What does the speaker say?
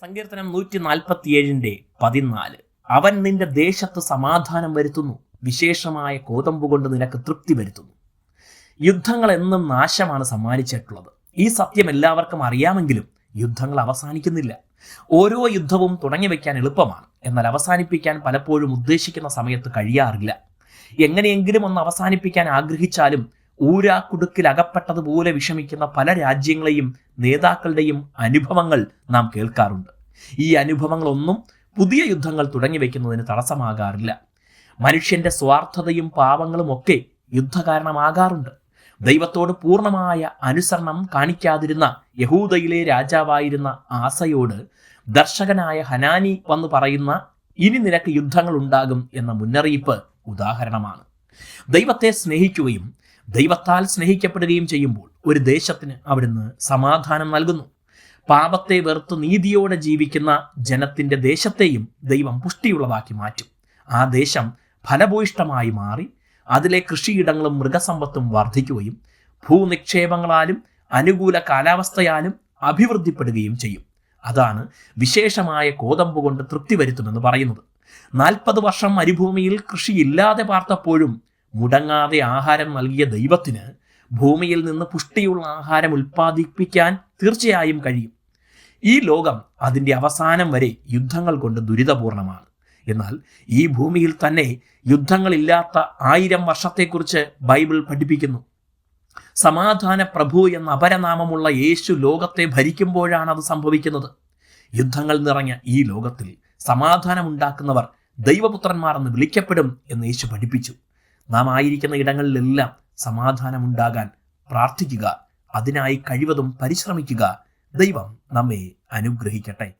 സങ്കീർത്തനം നൂറ്റി നാൽപ്പത്തിയേഴിന്റെ പതിനാല്. അവൻ നിന്റെ ദേശത്ത് സമാധാനം വരുത്തുന്നു വിശേഷമായ കോതമ്പ് കൊണ്ട് നിനക്ക് തൃപ്തി വരുത്തുന്നു. യുദ്ധങ്ങൾ എന്നും നാശമാണ് സമ്മാനിച്ചിട്ടുള്ളത്. ഈ സത്യം എല്ലാവർക്കും അറിയാമെങ്കിലും യുദ്ധങ്ങൾ അവസാനിക്കുന്നില്ല. ഓരോ യുദ്ധവും തുടങ്ങി വയ്ക്കാൻ എളുപ്പമാണ്. എന്നാൽ അവസാനിപ്പിക്കാൻ പലപ്പോഴും ഉദ്ദേശിക്കുന്ന സമയത്ത് കഴിയാറില്ല. എങ്ങനെയെങ്കിലും ഒന്ന് അവസാനിപ്പിക്കാൻ ആഗ്രഹിച്ചാലും ഊരാ കുടുക്കിൽ അകപ്പെട്ടതുപോലെ വിഷമിക്കുന്ന പല രാജ്യങ്ങളെയും നേതാക്കളുടെയും അനുഭവങ്ങൾ നാം കേൾക്കാറുണ്ട്. ഈ അനുഭവങ്ങളൊന്നും പുതിയ യുദ്ധങ്ങൾ തുടങ്ങി വയ്ക്കുന്നതിന് തടസ്സമാകാറില്ല. മനുഷ്യന്റെ സ്വാർത്ഥതയും പാപങ്ങളും ഒക്കെ യുദ്ധകാരണമാകാറുണ്ട്. ദൈവത്തോട് പൂർണമായ അനുസരണം കാണിക്കാതിരുന്ന യഹൂദയിലെ രാജാവായിരുന്ന ആസയോട് ദർശകനായ ഹനാനി വന്ന് പറയുന്ന ഇനി നിനക്ക് യുദ്ധങ്ങൾ ഉണ്ടാകും എന്ന മുന്നറിയിപ്പ് ഉദാഹരണമാണ്. ദൈവത്തെ സ്നേഹിക്കുകയും ദൈവത്താൽ സ്നേഹിക്കപ്പെടുകയും ചെയ്യുമ്പോൾ ഒരു ദേശത്തിന് അവിടുന്ന് സമാധാനം നൽകുന്നു. പാപത്തെ വെറുത്ത് നീതിയോടെ ജീവിക്കുന്ന ജനത്തിന്റെ ദേശത്തെയും ദൈവം പുഷ്ടിയുള്ളതാക്കി മാറ്റും. ആ ദേശം ഫലഭൂയിഷ്ടമായി മാറി അതിലെ കൃഷിയിടങ്ങളും മൃഗസമ്പത്തും വർദ്ധിക്കുകയും ഭൂനിക്ഷേപങ്ങളാലും അനുകൂല കാലാവസ്ഥയാലും അഭിവൃദ്ധിപ്പെടുകയും ചെയ്യും. അതാണ് വിശേഷമായ കോതമ്പ് കൊണ്ട് തൃപ്തി വരുത്തുമെന്ന് പറയുന്നത്. നാൽപ്പത് വർഷം മരുഭൂമിയിൽ കൃഷിയില്ലാതെ പാർത്തപ്പോഴും മുടങ്ങാതെ ആഹാരം നൽകിയ ദൈവത്തിന് ഭൂമിയിൽ നിന്ന് പുഷ്ടിയുള്ള ആഹാരം ഉൽപ്പാദിപ്പിക്കാൻ തീർച്ചയായും കഴിയും. ഈ ലോകം അതിന്റെ അവസാനം വരെ യുദ്ധങ്ങൾ കൊണ്ട് ദുരിതപൂർണമാണ്. എന്നാൽ ഈ ഭൂമിയിൽ തന്നെ യുദ്ധങ്ങളില്ലാത്ത ആയിരം വർഷത്തെക്കുറിച്ച് ബൈബിൾ പഠിപ്പിക്കുന്നു. സമാധാന പ്രഭു എന്ന അപരനാമമുള്ള യേശു ലോകത്തെ ഭരിക്കുമ്പോഴാണ് അത് സംഭവിക്കുന്നത്. യുദ്ധങ്ങൾ നിറഞ്ഞ ഈ ലോകത്തിൽ സമാധാനമുണ്ടാക്കുന്നവർ ദൈവപുത്രന്മാർ എന്ന് വിളിക്കപ്പെടും എന്ന് യേശു പഠിപ്പിച്ചു. നാം ആയിരിക്കുന്ന ഇടങ്ങളിലെല്ലാം സമാധാനമുണ്ടാകാൻ പ്രാർത്ഥിക്കുക. അതിനായി കഴിവതും പരിശ്രമിക്കുക. ദൈവം നമ്മെ അനുഗ്രഹിക്കട്ടെ.